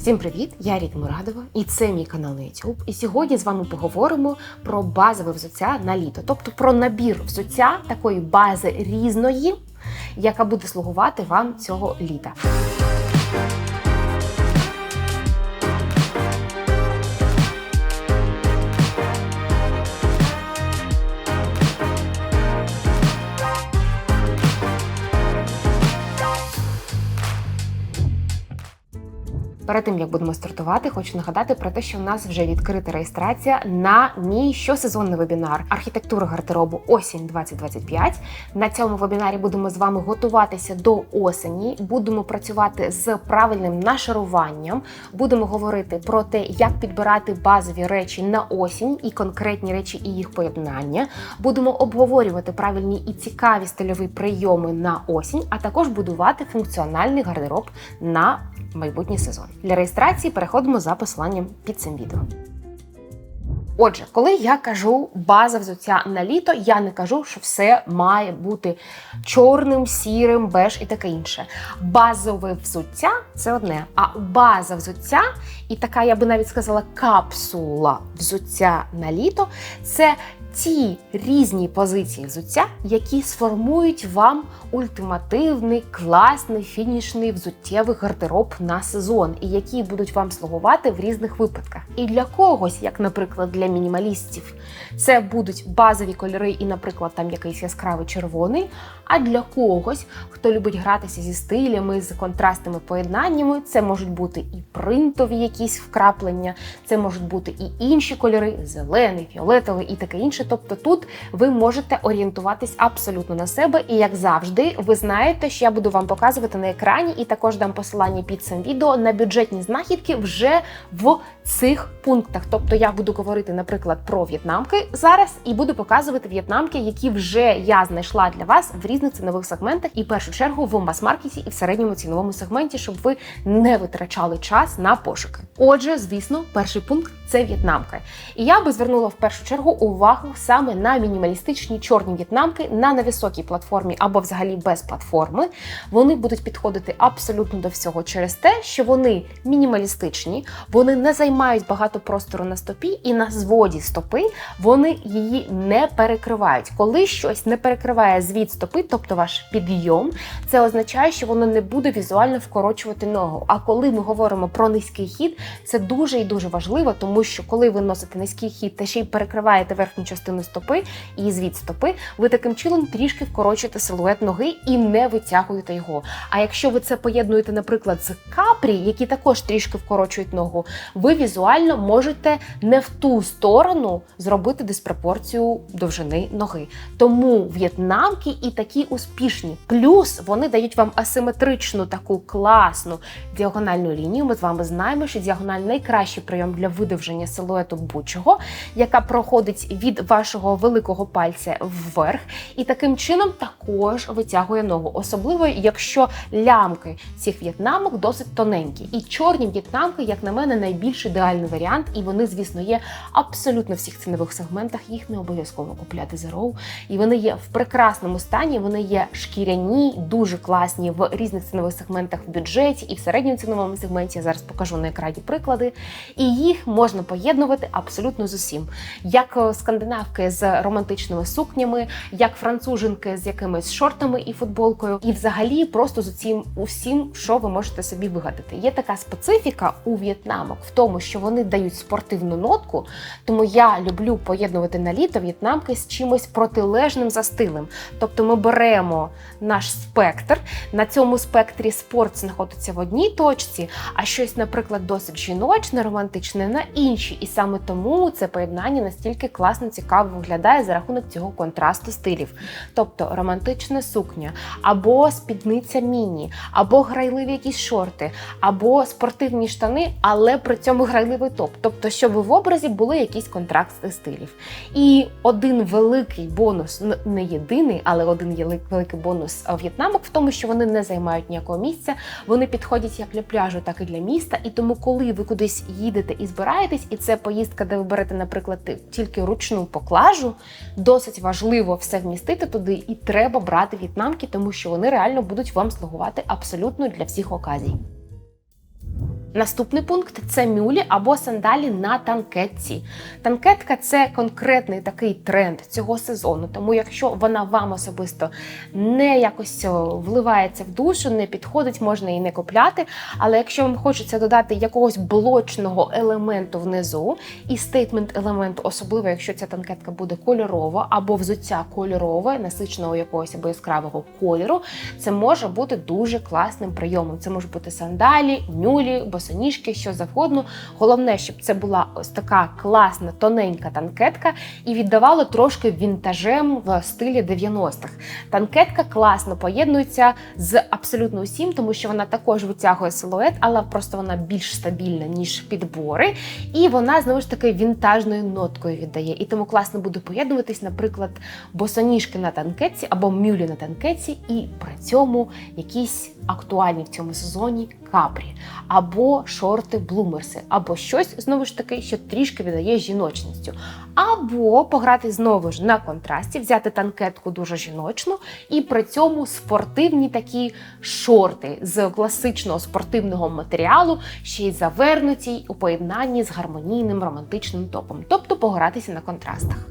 Всім привіт! Я Рід Мурадова, і це мій канал на YouTube. І сьогодні з вами поговоримо про базове взуття на літо, тобто про набір взуття такої бази різної, яка буде слугувати вам цього літа. Перед тим як будемо стартувати, хочу нагадати про те, що в нас вже відкрита реєстрація на мій щосезонний вебінар архітектура гардеробу осінь 2025. На цьому вебінарі будемо з вами готуватися до осені. Будемо працювати з правильним нашаруванням. Будемо говорити про те, як підбирати базові речі на осінь і конкретні речі і їх поєднання. Будемо обговорювати правильні і цікаві стильові прийоми на осінь, а також будувати функціональний гардероб на майбутній сезон. Для реєстрації переходимо за посиланням під цим відео. Отже, коли я кажу база взуття на літо, я не кажу, що все має бути чорним, сірим, беж і таке інше. Базове взуття це одне. А база взуття, і така, я би навіть сказала, капсула взуття на літо це ті різні позиції взуття, які сформують вам ультимативний, класний, фінішний взуттєвий гардероб на сезон, і які будуть вам слугувати в різних випадках. І для когось, як, наприклад, для мінімалістів, це будуть базові кольори, і, наприклад, там якийсь яскравий червоний. А для когось, хто любить гратися зі стилями, з контрастними поєднаннями, це можуть бути і принтові якісь вкраплення, це можуть бути і інші кольори зелений, фіолетовий і таке інше. Тобто тут ви можете орієнтуватись абсолютно на себе, і як завжди, ви знаєте, що я буду вам показувати на екрані, і також дам посилання під цим відео на бюджетні знахідки вже в цих пунктах. Тобто я буду говорити, наприклад, про в'єтнамки зараз і буду показувати в'єтнамки, які вже я знайшла для вас в різних цінових сегментах, і в першу чергу в мас-маркеті і в середньому ціновому сегменті, щоб ви не витрачали час на пошуки. Отже, звісно, перший пункт це в'єтнамка. І я би звернула в першу чергу увагу саме на мінімалістичні чорні в'єтнамки на невисокій платформі або взагалі без платформи. Вони будуть підходити абсолютно до всього через те, що вони мінімалістичні, вони не займають багато простору на стопі, і на зводі стопи вони її не перекривають. Коли щось не перекриває звід стопи, тобто ваш підйом, це означає, що воно не буде візуально вкорочувати ногу. А коли ми говоримо про низький хід, це дуже і дуже важливо, тому що коли ви носите низький хід та ще й перекриваєте верхню частину стопи і звід стопи, ви таким чином трішки вкорочуєте силует ноги і не витягуєте його. А якщо ви це поєднуєте, наприклад, з капрі, які також трішки вкорочують ногу, ви візуально можете не в ту сторону зробити диспропорцію довжини ноги. Тому в'єтнамки і такі успішні. Плюс вони дають вам асиметричну таку класну діагональну лінію. Ми з вами знаємо, що діагональ найкращий прийом для видовження силуету будь-чого, яка проходить від вашого великого пальця вверх, і таким чином також витягує ногу, особливо якщо лямки цих в'єтнамок досить тоненькі. І чорні в'єтнамки, як на мене, найбільш ідеальний варіант, і вони, звісно, є абсолютно в всіх цінових сегментах. Їх не обов'язково купляти за роу. І вони є в прекрасному стані. Вони є шкіряні, дуже класні в різних цінових сегментах в бюджеті і в середньому ціновому сегменті. Я зараз покажу на екрані приклади. І їх можна поєднувати абсолютно з усім. Як е, скандинавки з романтичними сукнями, як француженки з якимись шортами і футболкою, і взагалі просто з усім, усім, що ви можете собі вигадати. Є така специфіка у в'єтнамок в тому, що вони дають спортивну нотку, тому я люблю поєднувати на літо в'єтнамки з чимось протилежним за стилем. Тобто ми беремо наш спектр, на цьому спектрі спорт знаходиться в одній точці, а щось, наприклад, досить жіночне, романтичне на іншій. І саме тому це поєднання настільки класно цікаво виглядає за рахунок цього контрасту стилів. Тобто романтична сукня, або спідниця міні, або грайливі якісь шорти, або спортивні штани, але при цьому грайливий топ. Тобто, щоб в образі були якісь контрасти стилів. І один великий бонус, не єдиний, але один великий бонус в'єтнамок в тому, що вони не займають ніякого місця, вони підходять як для пляжу, так і для міста. І тому, коли ви кудись їдете і збираєтесь, і це поїздка, де ви берете, наприклад, тільки ручну поклажу, досить важливо все вмістити туди, і треба брати в'єтнамки, тому що вони реально будуть вам слугувати абсолютно для всіх оказій. Наступний пункт це мюлі або сандалі на танкетці. Танкетка це конкретний такий тренд цього сезону. Тому, якщо вона вам особисто не якось вливається в душу, не підходить, можна її не купляти. Але якщо вам хочеться додати якогось блочного елементу внизу і стейтмент елементу, особливо якщо ця танкетка буде кольорова або взуття кольорове, насиченого якогось або яскравого кольору, це може бути дуже класним прийомом. Це може бути сандалі, мюлі, босоніжки, що завгодно. Головне, щоб це була ось така класна, тоненька танкетка і віддавало трошки вінтажем в стилі 90-х. Танкетка класно поєднується з абсолютно усім, тому що вона також витягує силует, але просто вона більш стабільна, ніж підбори. І вона знову ж таки вінтажною ноткою віддає. І тому класно буде поєднуватись, наприклад, босоніжки на танкетці або мюлі на танкетці, і при цьому якісь актуальні в цьому сезоні капрі, або шорти блумерси, або щось знову ж таки, що трішки віддає жіночністю. Або пограти знову ж на контрасті, взяти танкетку дуже жіночну, і при цьому спортивні такі шорти з класичного спортивного матеріалу, ще й завернуті у поєднанні з гармонійним романтичним топом, тобто погратися на контрастах.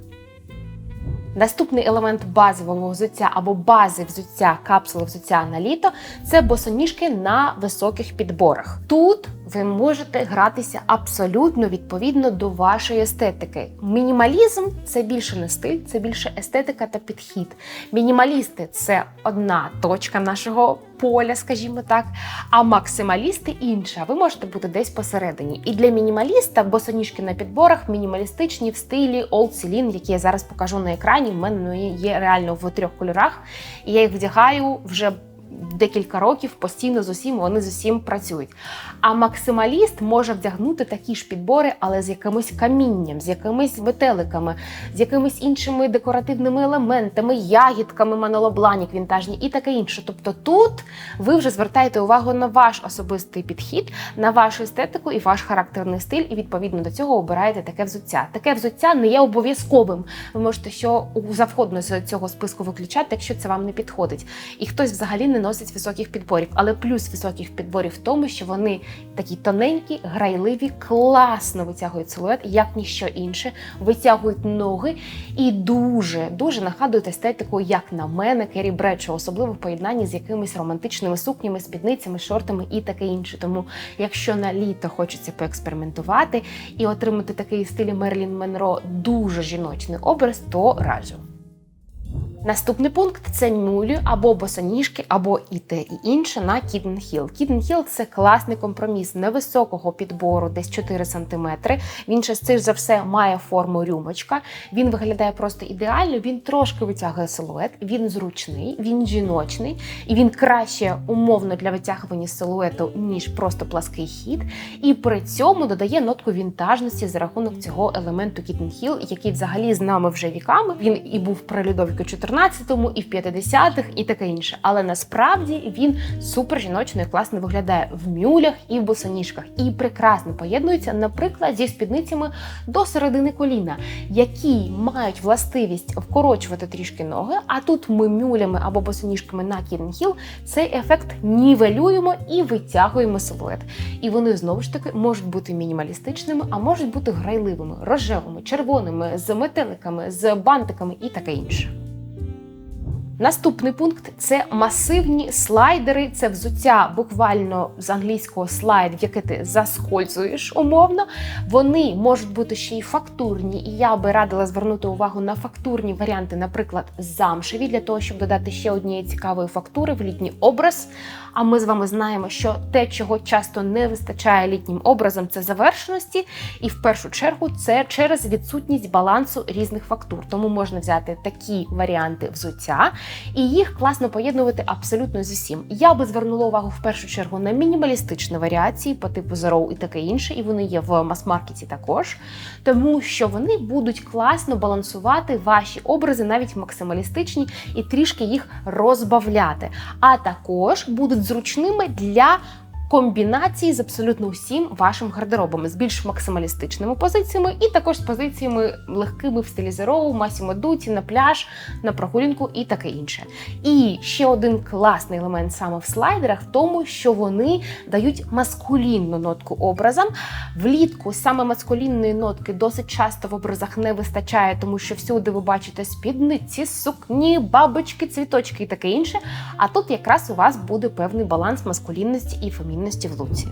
Наступний елемент базового взуття або бази взуття капсули взуття на літо це босоніжки на високих підборах. Тут ви можете гратися абсолютно відповідно до вашої естетики. Мінімалізм це більше не стиль, це більше естетика та підхід. Мінімалісти це одна точка нашого поля, скажімо так, а максималісти інша. Ви можете бути десь посередині. І для мінімаліста босоніжки на підборах мінімалістичні в стилі Old Celine, які я зараз покажу на екрані. В мене є реально в трьох кольорах, і я їх вдягаю вже декілька років постійно з усім вони з усім працюють. А максималіст може вдягнути такі ж підбори, але з якимось камінням, з якимись метеликами, з якимись іншими декоративними елементами, ягідками, манолобланік вінтажні і таке інше. Тобто тут ви вже звертаєте увагу на ваш особистий підхід, на вашу естетику і ваш характерний стиль, і відповідно до цього обираєте таке взуття. Таке взуття не є обов'язковим. Ви можете що завгодно з цього списку виключати, якщо це вам не підходить. І хтось взагалі не носить високих підборів. Але плюс високих підборів в тому, що вони такі тоненькі, грайливі, класно витягують силует, як ніщо інше, витягують ноги і дуже дуже нагадують естетику, як на мене, Кері Бредшо, особливо в поєднанні з якимись романтичними сукнями, спідницями, шортами і таке інше. Тому, якщо на літо хочеться поекспериментувати і отримати такий стиль Мерлін Менро дуже жіночний образ, то раджу. Наступний пункт це мюлі або босоніжки, або і те, і інше на. Kitten Hill – це класний компроміс невисокого підбору, десь 4 см. Він частіше за все має форму рюмочка. Він виглядає просто ідеально. Він трошки витягує силует, він зручний, він жіночний і він краще умовно для витягування силуету, ніж просто плаский хід. І при цьому додає нотку вінтажності за рахунок цього елементу Hill, який взагалі з нами вже віками. Він і був при Людовіку 14-му, і в 50-х, і таке інше. Але насправді він супер жіночно і класно виглядає в мюлях і в босоніжках. І прекрасно поєднується, наприклад, зі спідницями до середини коліна, які мають властивість вкорочувати трішки ноги. А тут ми мюлями або босоніжками на кірнхіл цей ефект нівелюємо і витягуємо силует. І вони знову ж таки можуть бути мінімалістичними, а можуть бути грайливими, рожевими, червоними, з метеликами, з бантиками і таке інше. Наступний пункт це масивні слайдери. Це взуття буквально з англійського слайд, в яке ти заскользуєш умовно. Вони можуть бути ще й фактурні, і я би радила звернути увагу на фактурні варіанти, наприклад, замшеві, для того, щоб додати ще однієї цікавої фактури в літній образ. А ми з вами знаємо, що те, чого часто не вистачає літнім образом, це завершеності, і в першу чергу це через відсутність балансу різних фактур. Тому можна взяти такі варіанти взуття і їх класно поєднувати абсолютно з усім. Я би звернула увагу в першу чергу на мінімалістичні варіації по типу Zero і таке інше, і вони є в мас-маркеті також, тому що вони будуть класно балансувати ваші образи, навіть максималістичні, і трішки їх розбавляти. А також будуть зручними для комбінації з абсолютно усім вашим гардеробом, з більш максималістичними позиціями, і також з позиціями легкими в стилі Zero, Massimo Dutti, на пляж, на прогулянку і таке інше. І ще один класний елемент саме в слайдерах в тому, що вони дають маскулінну нотку образам. Влітку саме маскулінної нотки досить часто в образах не вистачає, тому що всюди ви бачите спідниці, сукні, бабочки, цвіточки і таке інше. А тут якраз у вас буде певний баланс маскулінності і фемінності в луці.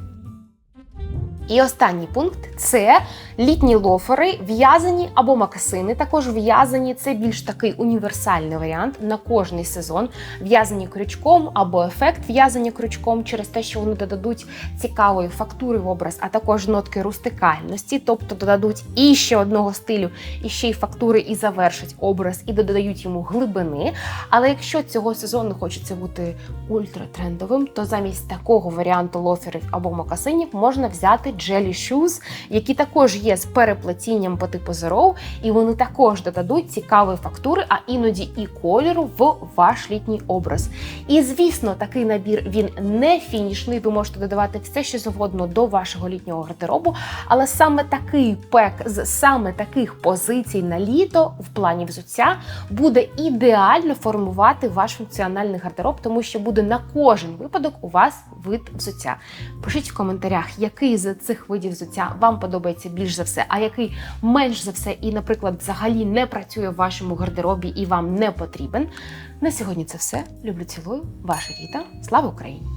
І останній пункт це літні лофери, в'язані або макасини. Також в'язані це більш такий універсальний варіант на кожний сезон. В'язані крючком або ефект в'язані крючком через те, що вони додадуть цікавої фактури в образ, а також нотки рустикальності, тобто додадуть і ще одного стилю, і ще й фактури, і завершать образ, і додають йому глибини. Але якщо цього сезону хочеться бути ультратрендовим, то замість такого варіанту лоферів або мокасинів можна взяти Jelly Shoes, які також є з переплетінням по типу Zero, і вони також додадуть цікавої фактури, а іноді і кольору в ваш літній образ. І звісно, такий набір він не фінішний. Ви можете додавати все, що завгодно до вашого літнього гардеробу, але саме такий пек з саме таких позицій на літо в плані взуття буде ідеально формувати ваш функціональний гардероб, тому що буде на кожен випадок у вас вид взуття. Пишіть в коментарях, який з цих видів взуття вам подобається більш за все, а який менш за все, і, наприклад, взагалі не працює в вашому гардеробі і вам не потрібен. На сьогодні це все. Люблю, цілую, ваша Віта. Слава Україні!